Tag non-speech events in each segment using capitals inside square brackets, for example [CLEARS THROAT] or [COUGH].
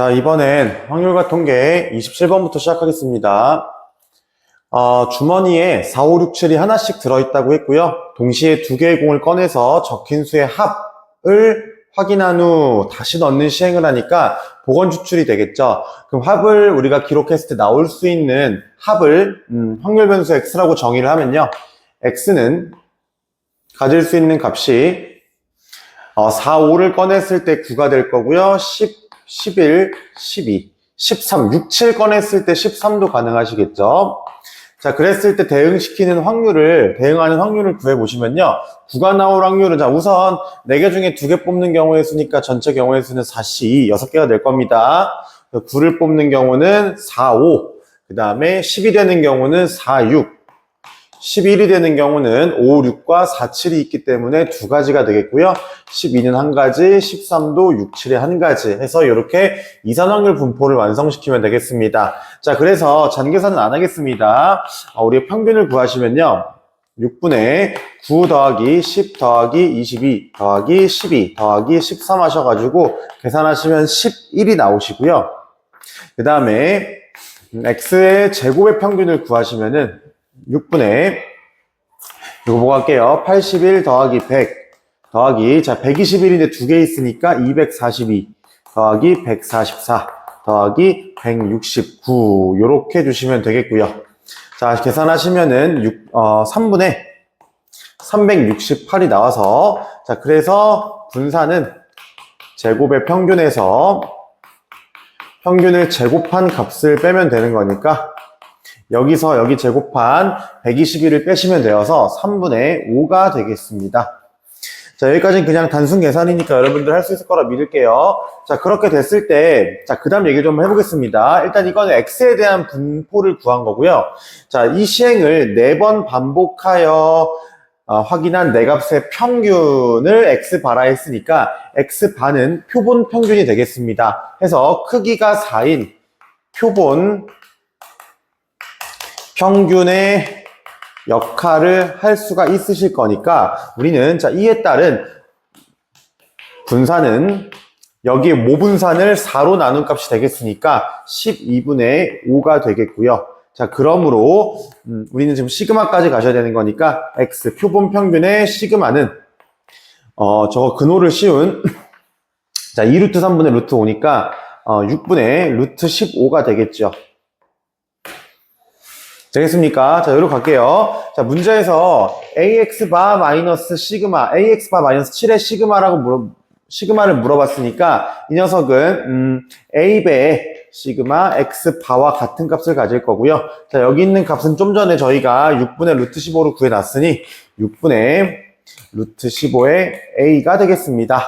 자, 이번엔 확률과 통계 27번부터 시작하겠습니다. 어, 주머니에 4, 5, 6, 7이 하나씩 들어있다고 했고요. 동시에 두 개의 공을 꺼내서 적힌 수의 합을 확인한 후 다시 넣는 시행을 하니까 복원 추출이 되겠죠. 그럼 합을 우리가 기록했을 때 나올 수 있는 합을 음, 확률 변수 x라고 정의를 하면요. x는 가질 수 있는 값이 어, 4, 5를 꺼냈을 때 9가 될 거고요. 10, 11, 12, 13, 6, 7 꺼냈을 때 13도 가능하시겠죠. 자, 그랬을 때 대응시키는 확률을, 대응하는 확률을 구해보시면요. 9가 나올 확률은, 자, 우선 4개 중에 2개 뽑는 경우의 수니까 전체 경우의 수는 4시, 6개가 될 겁니다. 9를 뽑는 경우는 4, 5, 그 다음에 10이 되는 경우는 4, 6, 11이 되는 경우는 5, 6과 4, 7이 있기 때문에 두 가지가 되겠고요. 12는 한 가지, 13도 6, 7에 한 가지 해서 이렇게 이산확률 분포를 완성시키면 되겠습니다. 자, 그래서 잔계산은 안 하겠습니다. 어, 우리 평균을 구하시면요. 6분의 9 더하기 10 더하기 22 더하기 12 더하기 13 하셔가지고 계산하시면 11이 나오시고요. 그 다음에 x의 제곱의 평균을 구하시면은 6분의 이거 보고 할게요. 81 더하기 100 더하기 자 121인데 두 개 있으니까 242 더하기 144 더하기 169 요렇게 주시면 되겠고요. 자 계산하시면은 6, 어, 3분의 368이 나와서 자 그래서 분산은 제곱의 평균에서 평균을 제곱한 값을 빼면 되는 거니까 여기서 여기 제곱한 121을 빼시면 되어서 3분의 5가 되겠습니다. 자, 여기까지는 그냥 단순 계산이니까 여러분들 할 수 있을 거라 믿을게요. 자, 그렇게 됐을 때, 자, 그 다음 얘기 좀 해보겠습니다. 일단 이거는 x에 대한 분포를 구한 거고요. 자, 이 시행을 4번 반복하여 어, 확인한 네 값의 평균을 x 바라 했으니까 x 반은 표본 평균이 되겠습니다. 해서 크기가 4인 표본 평균의 역할을 할 수가 있으실 거니까 우리는 자 이에 따른 분산은 여기에 모분산을 4로 나눈 값이 되겠으니까 12분의 5가 되겠고요. 자 그러므로 음, 우리는 지금 시그마까지 가셔야 되는 거니까 x 표본 평균의 시그마는 어 저거 근호를 씌운 [LAUGHS] 자 2루트 3분의 루트 5니까 어, 6분의 루트 15가 되겠죠. 되겠습니까? 자, 여기로 갈게요. 자, 문제에서 ax 바 마이너스 시그마, ax 바 마이너스 7의 시그마라고 물어, 시그마를 물어봤으니까 이 녀석은 음, a배의 시그마 x 바와 같은 값을 가질 거고요. 자, 여기 있는 값은 좀 전에 저희가 6분의 루트 15로 구해놨으니 6분의 루트 15의 a가 되겠습니다.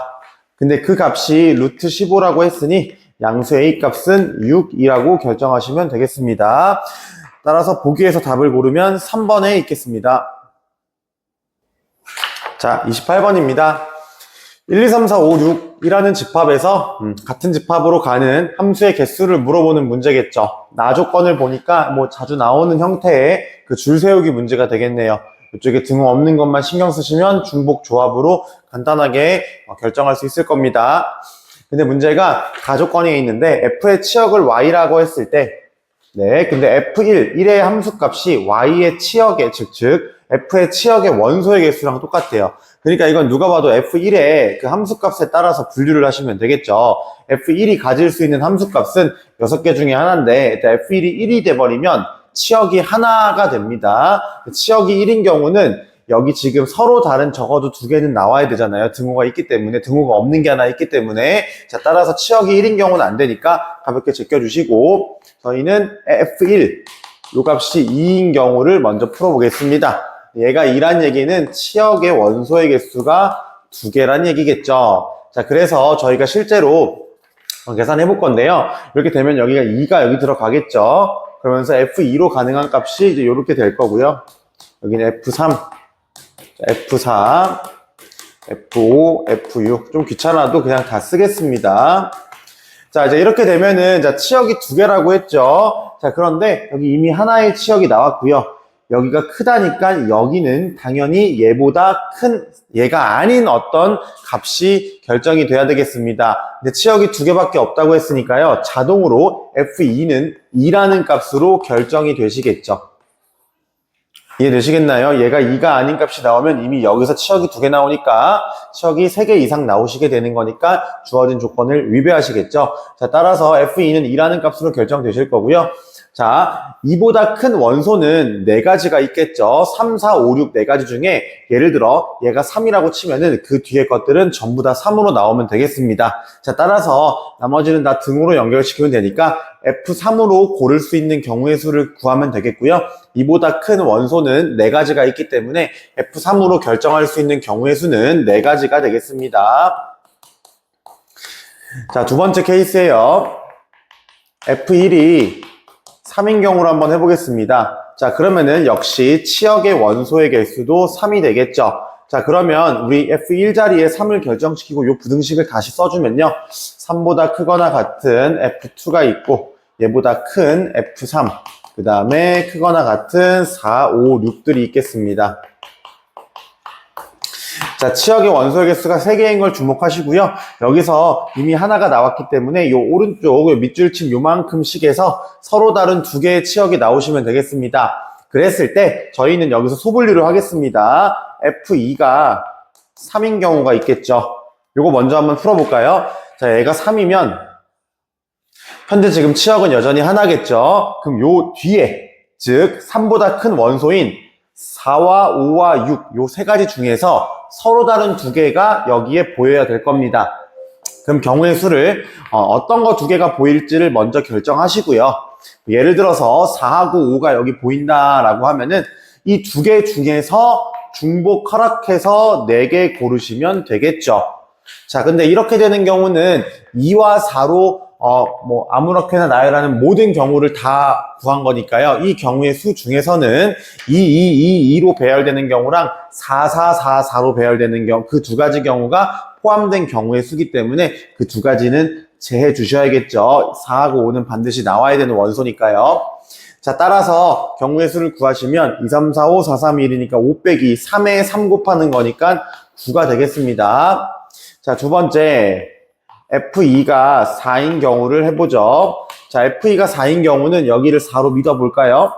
근데 그 값이 루트 15라고 했으니 양수 a 값은 6이라고 결정하시면 되겠습니다. 따라서 보기에서 답을 고르면 3번에 있겠습니다. 자, 28번입니다. 1, 2, 3, 4, 5, 6이라는 집합에서 음, 같은 집합으로 가는 함수의 개수를 물어보는 문제겠죠. 나 조건을 보니까 뭐 자주 나오는 형태의 그 줄 세우기 문제가 되겠네요. 이쪽에 등호 없는 것만 신경 쓰시면 중복 조합으로 간단하게 어, 결정할 수 있을 겁니다. 근데 문제가 가조건에 있는데 f의 치역을 y라고 했을 때 네, 근데 f1, 1의 함수값이 y의 치역의, 즉, 즉, f의 치역의 원소의 개수랑 똑같대요. 그러니까 이건 누가 봐도 f1의 그 함수값에 따라서 분류를 하시면 되겠죠. f1이 가질 수 있는 함수값은 6개 중에 하나인데, f1이 1이 돼버리면 치역이 하나가 됩니다. 치역이 1인 경우는 여기 지금 서로 다른 적어도 두 개는 나와야 되잖아요. 등호가 있기 때문에, 등호가 없는 게 하나 있기 때문에. 자, 따라서 치역이 1인 경우는 안 되니까 가볍게 제껴주시고, 저희는 F1, 요 값이 2인 경우를 먼저 풀어보겠습니다. 얘가 2란 얘기는 치역의 원소의 개수가 두 개란 얘기겠죠. 자, 그래서 저희가 실제로 계산해 볼 건데요. 이렇게 되면 여기가 2가 여기 들어가겠죠. 그러면서 F2로 가능한 값이 이제 이렇게 될 거고요. 여기는 F3, F4, F5, F6. 좀 귀찮아도 그냥 다 쓰겠습니다. 자, 이제 이렇게 되면은, 자, 치역이 두 개라고 했죠. 자, 그런데 여기 이미 하나의 치역이 나왔고요. 여기가 크다니까 여기는 당연히 얘보다 큰 얘가 아닌 어떤 값이 결정이 돼야 되겠습니다. 근데 치역이 두 개밖에 없다고 했으니까요. 자동으로 F2는 2라는 값으로 결정이 되시겠죠. 이해되시겠나요? 얘가 2가 아닌 값이 나오면 이미 여기서 치역이 두 개 나오니까 치역이 세 개 이상 나오시게 되는 거니까 주어진 조건을 위배하시겠죠. 자, 따라서 F2는 2라는 값으로 결정되실 거고요. 자, 이보다 큰 원소는 네 가지가 있겠죠. 3, 4, 5, 6, 네 가지 중에 예를 들어 얘가 3이라고 치면은 그 뒤에 것들은 전부 다 3으로 나오면 되겠습니다. 자, 따라서 나머지는 다 등으로 연결시키면 되니까 F3으로 고를 수 있는 경우의 수를 구하면 되겠고요. 이보다 큰 원소는 네 가지가 있기 때문에 F3으로 결정할 수 있는 경우의 수는 네 가지가 되겠습니다. 자, 두 번째 케이스예요. F1이 3인 경우로 한번 해보겠습니다. 자, 그러면은 역시 치역의 원소의 개수도 3이 되겠죠. 자, 그러면 우리 F1 자리에 3을 결정시키고 이 부등식을 다시 써주면요. 3보다 크거나 같은 F2가 있고 얘보다 큰 F3, 그 다음에 크거나 같은 4, 5, 6들이 있겠습니다. 자, 치역의 원소의 개수가 3개인 걸 주목하시고요. 여기서 이미 하나가 나왔기 때문에 이 오른쪽 요 밑줄 친 요만큼씩에서 서로 다른 두 개의 치역이 나오시면 되겠습니다. 그랬을 때 저희는 여기서 소분류를 하겠습니다. F2가 3인 경우가 있겠죠. 요거 먼저 한번 풀어볼까요? 자, 얘가 3이면 현재 지금 치역은 여전히 하나겠죠. 그럼 요 뒤에 즉 3보다 큰 원소인 4와 5와 6, 요 세 가지 중에서 서로 다른 두 개가 여기에 보여야 될 겁니다. 그럼 경우의 수를 어, 떤 거 두 개가 보일지를 먼저 결정하시고요. 예를 들어서 4하고 5가 여기 보인다라고 하면은 이 두 개 중에서 중복 허락해서 4개 고르시면 되겠죠. 자, 근데 이렇게 되는 경우는 2와 4로 어, 뭐, 아무렇게나 나열하는 모든 경우를 다 구한 거니까요. 이 경우의 수 중에서는 2, 2, 2, 2로 배열되는 경우랑 4, 4, 4, 4로 배열되는 경우, 그 두 가지 경우가 포함된 경우의 수기 때문에 그 두 가지는 제해 주셔야겠죠. 4하고 5는 반드시 나와야 되는 원소니까요. 자, 따라서 경우의 수를 구하시면 2, 3, 4, 5, 4, 3, 1이니까 5 빼기 3에 3 곱하는 거니까 9가 되겠습니다. 자, 두 번째. F2가 4인 경우를 해보죠. 자, F2가 4인 경우는 여기를 4로 믿어볼까요?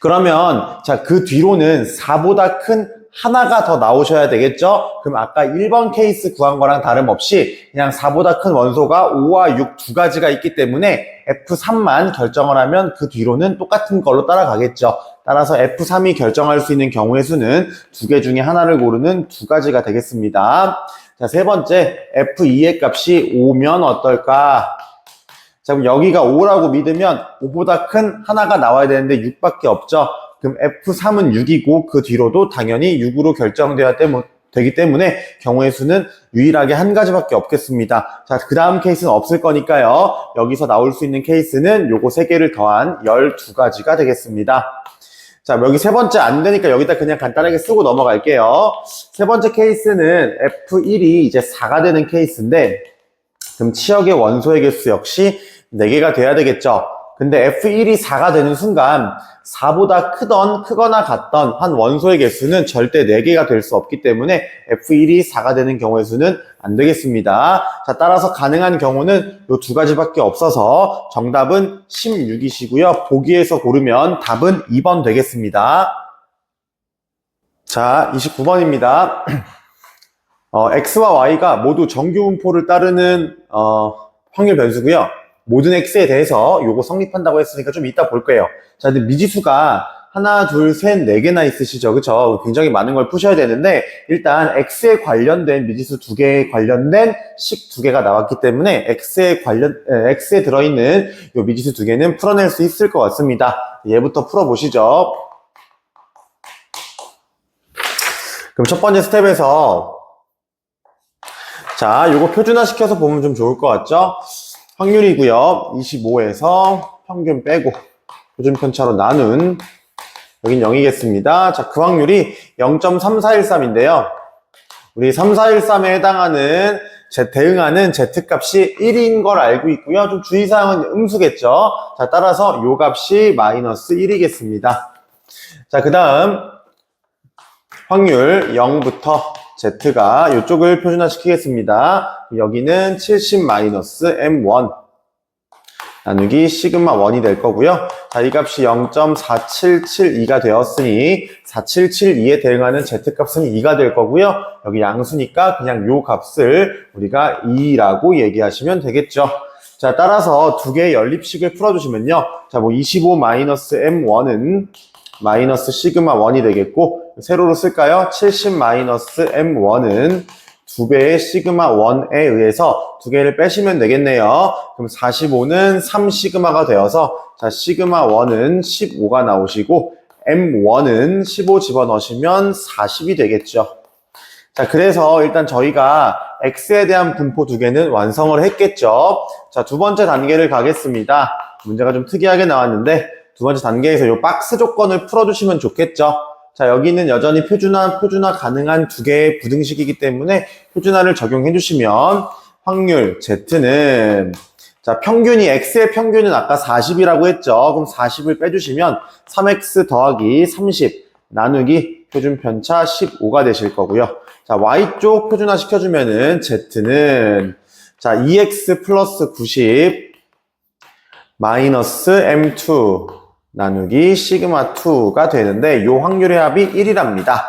그러면, 자, 그 뒤로는 4보다 큰 하나가 더 나오셔야 되겠죠? 그럼 아까 1번 케이스 구한 거랑 다름없이 그냥 4보다 큰 원소가 5와 6 두 가지가 있기 때문에 F3만 결정을 하면 그 뒤로는 똑같은 걸로 따라가겠죠. 따라서 F3이 결정할 수 있는 경우의 수는 두 개 중에 하나를 고르는 두 가지가 되겠습니다. 자, 세 번째, F2의 값이 5면 어떨까? 자, 그럼 여기가 5라고 믿으면 5보다 큰 하나가 나와야 되는데 6밖에 없죠? 그럼 F3은 6이고 그 뒤로도 당연히 6으로 결정되어야 되기 때문에 경우의 수는 유일하게 한 가지밖에 없겠습니다. 자, 그 다음 케이스는 없을 거니까요. 여기서 나올 수 있는 케이스는 요거 3개를 더한 12가지가 되겠습니다. 자, 여기 세 번째 안 되니까 여기다 그냥 간단하게 쓰고 넘어갈게요. 세 번째 케이스는 F1이 이제 4가 되는 케이스인데, 그럼 치역의 원소의 개수 역시 4개가 돼야 되겠죠. 근데 F1이 4가 되는 순간 4보다 크던 크거나 같던 한 원소의 개수는 절대 4개가 될 수 없기 때문에 F1이 4가 되는 경우의 수는 안 되겠습니다. 자, 따라서 가능한 경우는 이 두 가지밖에 없어서 정답은 16이시고요. 보기에서 고르면 답은 2번 되겠습니다. 자, 29번입니다. [CLEARS THROAT] 어, X와 Y가 모두 정규분포를 따르는 어, 확률 변수고요. 모든 X에 대해서 요거 성립한다고 했으니까 좀 이따 볼 거예요. 자, 근데 미지수가 하나, 둘, 셋, 네 개나 있으시죠. 그쵸? 굉장히 많은 걸 푸셔야 되는데, 일단 X에 관련된 미지수 두 개에 관련된 식 두 개가 나왔기 때문에 X에 관련, 에, X에 들어있는 요 미지수 두 개는 풀어낼 수 있을 것 같습니다. 얘부터 풀어보시죠. 그럼 첫 번째 스텝에서, 자, 요거 표준화 시켜서 보면 좀 좋을 것 같죠? 확률이고요. 25에서 평균 빼고 표준 편차로 나눈 여긴 0이겠습니다. 자, 그 확률이 0.3413인데요. 우리 3413에 해당하는 제 대응하는 Z값이 1인 걸 알고 있고요. 좀 주의사항은 음수겠죠. 자, 따라서 요 값이 마이너스 1이겠습니다. 자, 그 다음 확률 0부터 Z가 이쪽을 표준화 시키겠습니다. 여기는 70-M1 나누기 시그마 1이 될 거고요. 자, 이 값이 0.4772가 되었으니 4772에 대응하는 Z값은 2가 될 거고요. 여기 양수니까 그냥 요 값을 우리가 2라고 얘기하시면 되겠죠. 자, 따라서 두 개의 연립식을 풀어주시면요. 자, 뭐 25-M1은 마이너스 시그마 1이 되겠고 세로로 쓸까요? 70-M1은 두 배의 시그마 1에 의해서 두 개를 빼시면 되겠네요. 그럼 45는 3 시그마가 되어서 자 시그마 1은 15가 나오시고 M1은 15 집어넣으시면 40이 되겠죠. 자 그래서 일단 저희가 X에 대한 분포 두 개는 완성을 했겠죠. 자 두 번째 단계를 가겠습니다. 문제가 좀 특이하게 나왔는데 두 번째 단계에서 이 박스 조건을 풀어주시면 좋겠죠. 자, 여기는 여전히 표준화, 표준화 가능한 두 개의 부등식이기 때문에 표준화를 적용해 주시면 확률 Z는 자, 평균이, X의 평균은 아까 40이라고 했죠. 그럼 40을 빼주시면 3X 더하기 30 나누기 표준 편차 15가 되실 거고요. 자, Y쪽 표준화 시켜주면은 Z는 자, 2X 플러스 90 마이너스 M2 나누기 시그마 2가 되는데 이 확률의 합이 1이랍니다.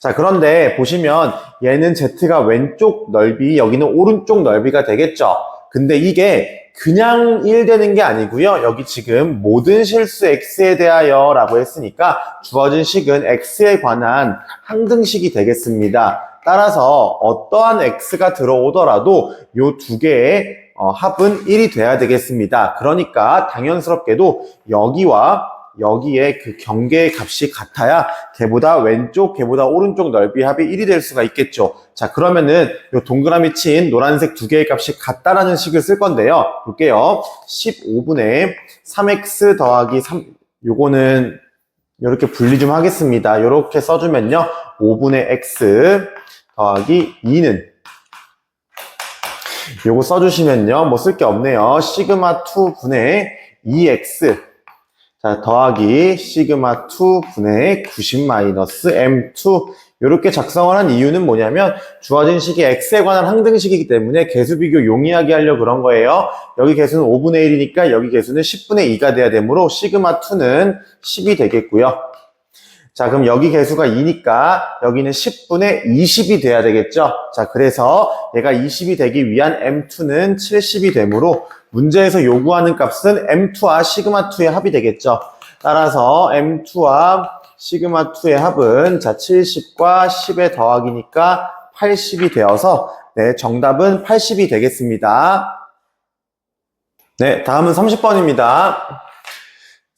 자 그런데 보시면 얘는 Z가 왼쪽 넓이 여기는 오른쪽 넓이가 되겠죠. 근데 이게 그냥 1 되는 게 아니고요. 여기 지금 모든 실수 X에 대하여 라고 했으니까 주어진 식은 X에 관한 항등식이 되겠습니다. 따라서 어떠한 X가 들어오더라도 이두 개의 어, 합은 1이 돼야 되겠습니다. 그러니까 당연스럽게도 여기와 여기에 그 경계의 값이 같아야 걔보다 왼쪽, 걔보다 오른쪽 넓이 합이 1이 될 수가 있겠죠. 자, 그러면은 요 동그라미 친 노란색 두 개의 값이 같다라는 식을 쓸 건데요. 볼게요. 15분의 3x 더하기 3, 요거는 이렇게 분리 좀 하겠습니다. 이렇게 써주면요. 5분의 x 더하기 2는 요거 써주시면요. 뭐 쓸 게 없네요. 시그마 2분의 2x 자 더하기 시그마 2분의 90 마이너스 m2 이렇게 작성을 한 이유는 뭐냐면 주어진 식이 x에 관한 항등식이기 때문에 개수 비교 용이하게 하려고 그런 거예요. 여기 개수는 5분의 1이니까 여기 개수는 10분의 2가 돼야 되므로 시그마 2는 10이 되겠고요. 자, 그럼 여기 개수가 2니까 여기는 10분의 20이 돼야 되겠죠? 자, 그래서 얘가 20이 되기 위한 M2는 70이 되므로 문제에서 요구하는 값은 M2와 시그마2의 합이 되겠죠? 따라서 M2와 시그마2의 합은 자, 70과 10의 더하기니까 80이 되어서 네, 정답은 80이 되겠습니다. 네, 다음은 30번입니다.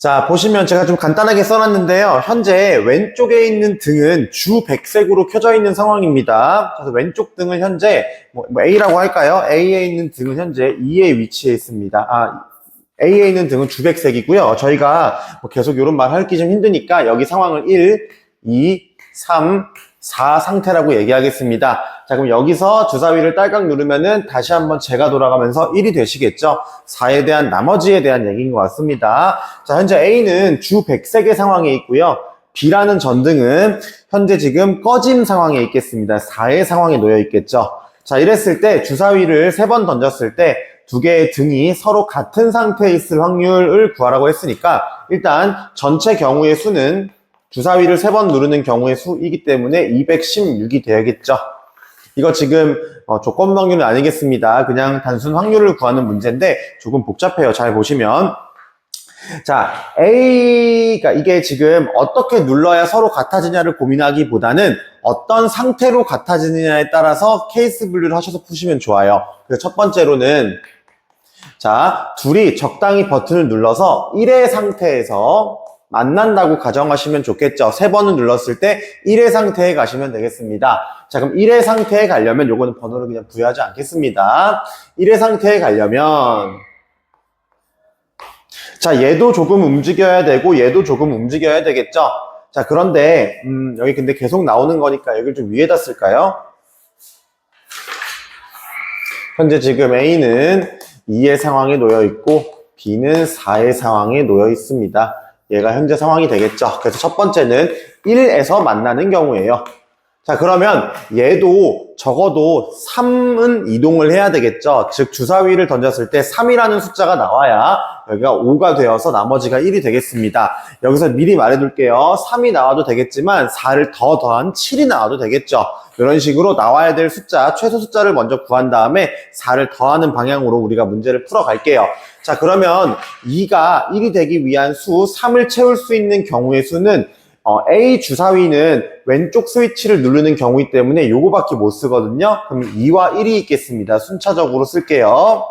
자, 보시면 제가 좀 간단하게 써놨는데요. 현재 왼쪽에 있는 등은 주 백색으로 켜져 있는 상황입니다. 그래서 왼쪽 등은 현재 뭐, 뭐 A라고 할까요? A에 있는 등은 현재 2에 위치해 있습니다. 아, A에 있는 등은 주백색이고요. 저희가 뭐 계속 이런 말 하기 좀 힘드니까 여기 상황을 1, 2, 3, 4 상태라고 얘기하겠습니다. 자, 그럼 여기서 주사위를 딸깍 누르면은 다시 한번 제가 돌아가면서 1이 되시겠죠? 4에 대한 나머지에 대한 얘기인 것 같습니다. 자, 현재 A는 주 백색의 상황에 있고요. B라는 전등은 현재 지금 꺼짐 상황에 있겠습니다. 4의 상황에 놓여 있겠죠? 자, 이랬을 때 주사위를 세번 던졌을 때 두 개의 등이 서로 같은 상태에 있을 확률을 구하라고 했으니까 일단 전체 경우의 수는 주사위를 세 번 누르는 경우의 수이기 때문에 216이 되야겠죠. 이거 지금 어, 조건 확률은 아니겠습니다. 그냥 단순 확률을 구하는 문제인데 조금 복잡해요. 잘 보시면. 자, A가 이게 지금 어떻게 눌러야 서로 같아지냐를 고민하기보다는 어떤 상태로 같아지느냐에 따라서 케이스 분류를 하셔서 푸시면 좋아요. 그래서 첫 번째로는 자, 둘이 적당히 버튼을 눌러서 1의 상태에서 만난다고 가정하시면 좋겠죠. 세 번을 눌렀을 때 1의 상태에 가시면 되겠습니다. 자, 그럼 1의 상태에 가려면 요거는 번호를 그냥 부여하지 않겠습니다. 1의 상태에 가려면 자, 얘도 조금 움직여야 되고 얘도 조금 움직여야 되겠죠. 자, 그런데 음, 여기 근데 계속 나오는 거니까 여기를 좀 위에다 쓸까요? 현재 지금 A는 2의 상황에 놓여 있고 B는 4의 상황에 놓여 있습니다. 얘가 현재 상황이 되겠죠. 그래서 첫 번째는 1에서 만나는 경우예요. 자, 그러면 얘도 적어도 3은 이동을 해야 되겠죠. 즉, 주사위를 던졌을 때 3이라는 숫자가 나와야 여기가 5가 되어서 나머지가 1이 되겠습니다. 여기서 미리 말해둘게요. 3이 나와도 되겠지만 4를 더 더한 7이 나와도 되겠죠. 이런 식으로 나와야 될 숫자, 최소 숫자를 먼저 구한 다음에 4를 더하는 방향으로 우리가 문제를 풀어갈게요. 자, 그러면 2가 1이 되기 위한 수, 3을 채울 수 있는 경우의 수는 어, A 주사위는 왼쪽 스위치를 누르는 경우이기 때문에 요거밖에 못 쓰거든요. 그럼 2와 1이 있겠습니다. 순차적으로 쓸게요.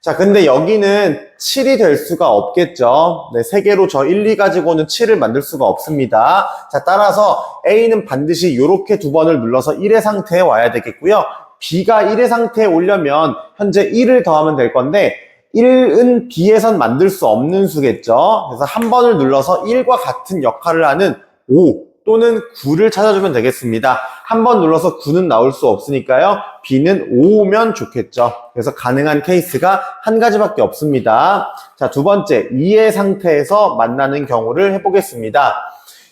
자, 근데 여기는 7이 될 수가 없겠죠. 네, 3개로 저 1, 2 가지고는 7을 만들 수가 없습니다. 자, 따라서 A는 반드시 이렇게 두 번을 눌러서 1의 상태에 와야 되겠고요. B가 1의 상태에 오려면 현재 1을 더하면 될 건데 1은 B에선 만들 수 없는 수겠죠. 그래서 한 번을 눌러서 1과 같은 역할을 하는 5 또는 9를 찾아주면 되겠습니다. 한 번 눌러서 9는 나올 수 없으니까요. B는 5면 좋겠죠. 그래서 가능한 케이스가 한 가지밖에 없습니다. 자, 두 번째, 2의 상태에서 만나는 경우를 해보겠습니다.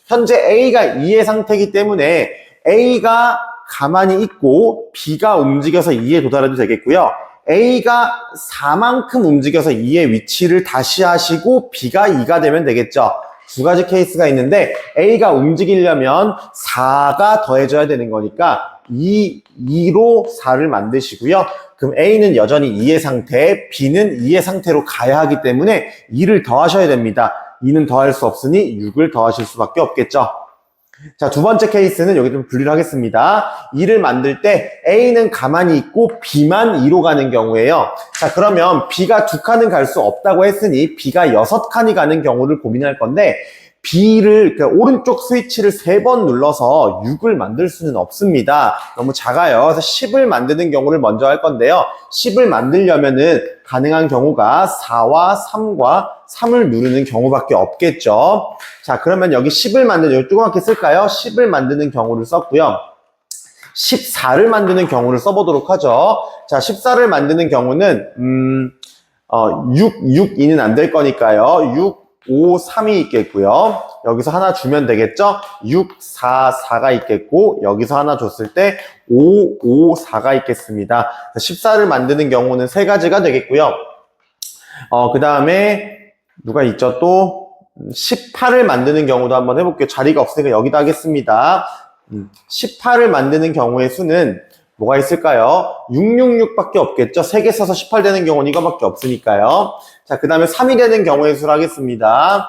현재 A가 2의 상태이기 때문에 A가 가만히 있고 B가 움직여서 2에 도달해도 되겠고요. A가 4만큼 움직여서 2의 위치를 다시 하시고 B가 2가 되면 되겠죠. 두 가지 케이스가 있는데 A가 움직이려면 4가 더해져야 되는 거니까 2, 2로 4를 만드시고요. 그럼 A는 여전히 2의 상태, B는 2의 상태로 가야 하기 때문에 2를 더하셔야 됩니다. 2는 더할 수 없으니 6을 더하실 수밖에 없겠죠. 자, 두 번째 케이스는 여기 좀 분리를 하겠습니다. 2를 만들 때 A는 가만히 있고 B만 2로 가는 경우에요. 자, 그러면 B가 두 칸은 갈 수 없다고 했으니 B가 여섯 칸이 가는 경우를 고민할 건데 B를 그 오른쪽 스위치를 세 번 눌러서 6을 만들 수는 없습니다. 너무 작아요. 그래서 10을 만드는 경우를 먼저 할 건데요. 10을 만들려면은 가능한 경우가 4와 3과 3을 누르는 경우밖에 없겠죠. 자, 그러면 여기 10을 만드는, 여기 조그맣게 쓸까요? 10을 만드는 경우를 썼고요. 14를 만드는 경우를 써보도록 하죠. 자, 14를 만드는 경우는, 음, 어, 6, 6, 2는 안 될 거니까요. 6, 5, 3이 있겠고요. 여기서 하나 주면 되겠죠? 6, 4, 4가 있겠고, 여기서 하나 줬을 때 5, 5, 4가 있겠습니다. 14를 만드는 경우는 세 가지가 되겠고요. 어, 그 다음에, 누가 있죠? 또, 18을 만드는 경우도 한번 해볼게요. 자리가 없으니까 여기다 하겠습니다. 18을 만드는 경우의 수는 뭐가 있을까요? 666밖에 없겠죠? 3개 써서 18 되는 경우는 이거밖에 없으니까요. 자, 그 다음에 3이 되는 경우의 수를 하겠습니다.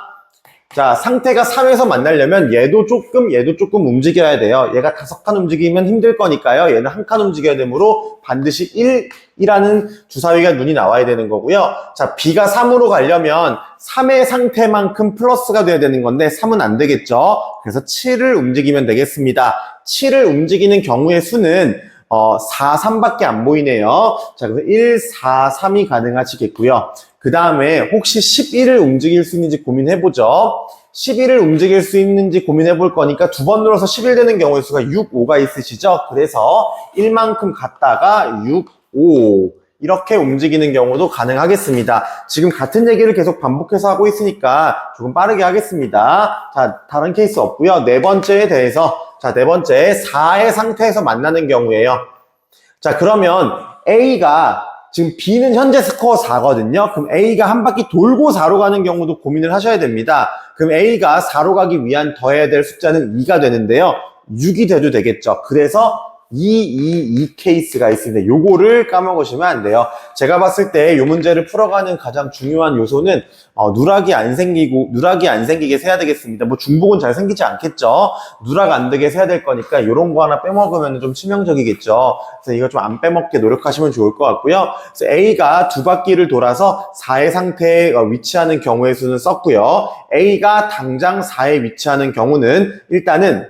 자, 상태가 3에서 만나려면 얘도 조금, 얘도 조금 움직여야 돼요. 얘가 다섯 칸 움직이면 힘들 거니까요. 얘는 한 칸 움직여야 되므로 반드시 1 이라는 주사위가 눈이 나와야 되는 거고요. 자, B가 3으로 가려면 3의 상태만큼 플러스가 돼야 되는 건데 3은 안 되겠죠. 그래서 7을 움직이면 되겠습니다. 7을 움직이는 경우의 수는 어, 4, 3밖에 안 보이네요. 자, 그래서 1, 4, 3이 가능하시겠고요. 그 다음에 혹시 11을 움직일 수 있는지 고민해보죠. 11을 움직일 수 있는지 고민해 볼 거니까 두 번 눌러서 11 되는 경우의 수가 6, 5가 있으시죠? 그래서 1만큼 갔다가 6, 5 이렇게 움직이는 경우도 가능하겠습니다. 지금 같은 얘기를 계속 반복해서 하고 있으니까 조금 빠르게 하겠습니다. 자, 다른 케이스 없고요. 네 번째에 대해서 자, 네 번째 4의 상태에서 만나는 경우에요. 자, 그러면 A가 지금 B는 현재 스코어 4거든요. 그럼 A가 한 바퀴 돌고 4로 가는 경우도 고민을 하셔야 됩니다. 그럼 A가 4로 가기 위한 더해야 될 숫자는 2가 되는데요. 6이 돼도 되겠죠. 그래서 2, 2, 2 케이스가 있습니다. 요거를 까먹으시면 안 돼요. 제가 봤을 때이 문제를 풀어가는 가장 중요한 요소는 어, 누락이 안 생기고 누락이 안 생기게 세야 되겠습니다. 뭐 중복은 잘 생기지 않겠죠. 누락 안 되게 세야 될 거니까 이런 거 하나 빼먹으면 좀 치명적이겠죠. 그래서 이거 좀 안 빼먹게 노력하시면 좋을 것 같고요. 그래서 A가 두 바퀴를 돌아서 4의 상태에 어, 위치하는 경우의 수는 썼고요. A가 당장 4에 위치하는 경우는 일단은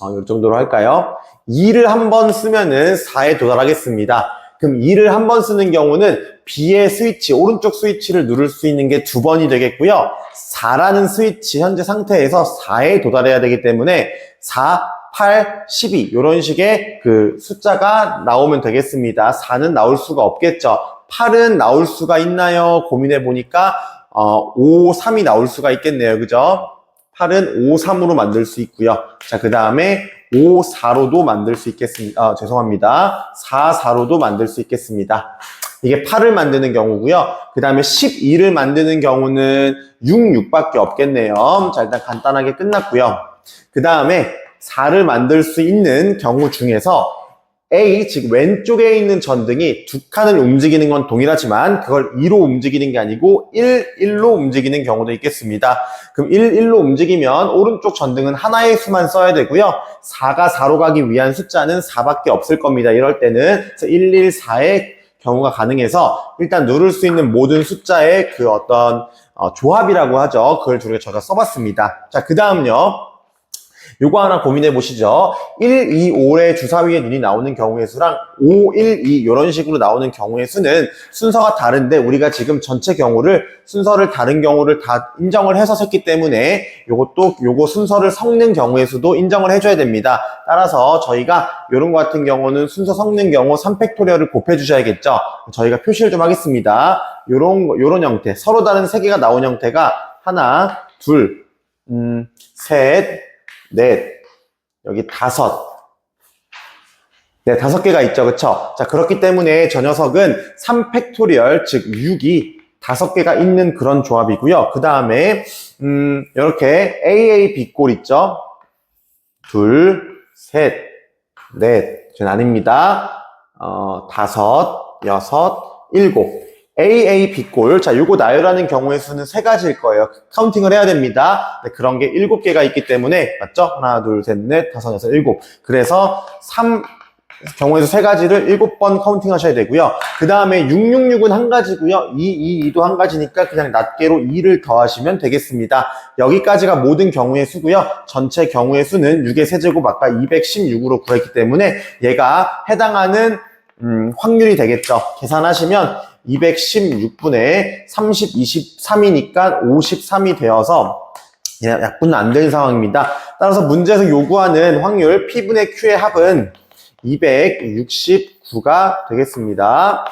어, 이 정도로 할까요? 2를 한 번 쓰면은 4에 도달하겠습니다. 그럼 2를 한 번 쓰는 경우는 B의 스위치, 오른쪽 스위치를 누를 수 있는 게 두 번이 되겠고요. 4라는 스위치 현재 상태에서 4에 도달해야 되기 때문에 4, 8, 12 이런 식의 그 숫자가 나오면 되겠습니다. 4는 나올 수가 없겠죠. 8은 나올 수가 있나요? 고민해 보니까 어, 5, 3이 나올 수가 있겠네요. 그죠? 8은 5, 3으로 만들 수 있고요. 자, 그 다음에 5, 4로도 만들 수 있겠습니다. 아, 죄송합니다. 4, 4로도 만들 수 있겠습니다. 이게 8을 만드는 경우고요. 그 다음에 12를 만드는 경우는 6, 6밖에 없겠네요. 자, 일단 간단하게 끝났고요. 그 다음에 4를 만들 수 있는 경우 중에서 A, 즉 왼쪽에 있는 전등이 두 칸을 움직이는 건 동일하지만 그걸 2로 움직이는 게 아니고 1, 1로 움직이는 경우도 있겠습니다. 그럼 1, 1로 움직이면 오른쪽 전등은 하나의 수만 써야 되고요. 4가 4로 가기 위한 숫자는 4밖에 없을 겁니다. 이럴 때는 114의 경우가 가능해서 일단 누를 수 있는 모든 숫자의 그 어떤 어, 조합이라고 하죠. 그걸 우리가 저희가 써봤습니다. 자, 그 다음요. 요거 하나 고민해 보시죠. 1, 2, 5의 주사위에 눈이 나오는 경우의 수랑 5, 1, 2 이런 식으로 나오는 경우의 수는 순서가 다른데 우리가 지금 전체 경우를 순서를 다른 경우를 다 인정을 해서 셌기 때문에 요것도 요거 순서를 섞는 경우의 수도 인정을 해줘야 됩니다. 따라서 저희가 요런 거 같은 경우는 순서 섞는 경우 3팩토리얼을 곱해 주셔야겠죠. 저희가 표시를 좀 하겠습니다. 요런 거- 요런 형태 서로 다른 세 개가 나온 형태가 하나, 둘, 음, 셋, 넷, 여기 다섯. 네, 다섯 개가 있죠. 그쵸? 자, 그렇기 때문에 저 녀석은 3팩토리얼, 즉 6이 다섯 개가 있는 그런 조합이고요. 그 다음에, 음, 이렇게 AA B꼴 있죠? 둘, 셋, 넷. 전 아닙니다. 어, 다섯, 여섯, 일곱. AA, B꼴. 자, 요거 나열하는 경우의 수는 세 가지일 거예요. 카운팅을 해야 됩니다. 네, 그런 게 일곱 개가 있기 때문에, 맞죠? 하나, 둘, 셋, 넷, 다섯, 여섯, 일곱. 그래서 3, 경우에서 세 가지를 일곱 번 카운팅 하셔야 되고요. 그 다음에 666은 한 가지고요. 2, 2, 2도 한 가지니까 그냥 낱개로 2를 더하시면 되겠습니다. 여기까지가 모든 경우의 수고요. 전체 경우의 수는 6의 세제곱 아까 216으로 구했기 때문에 얘가 해당하는 음, 확률이 되겠죠. 계산하시면 216분의 30, 23이니까 53이 되어서 약분은 안 되는 상황입니다. 따라서 문제에서 요구하는 확률 P분의 Q의 합은 269가 되겠습니다.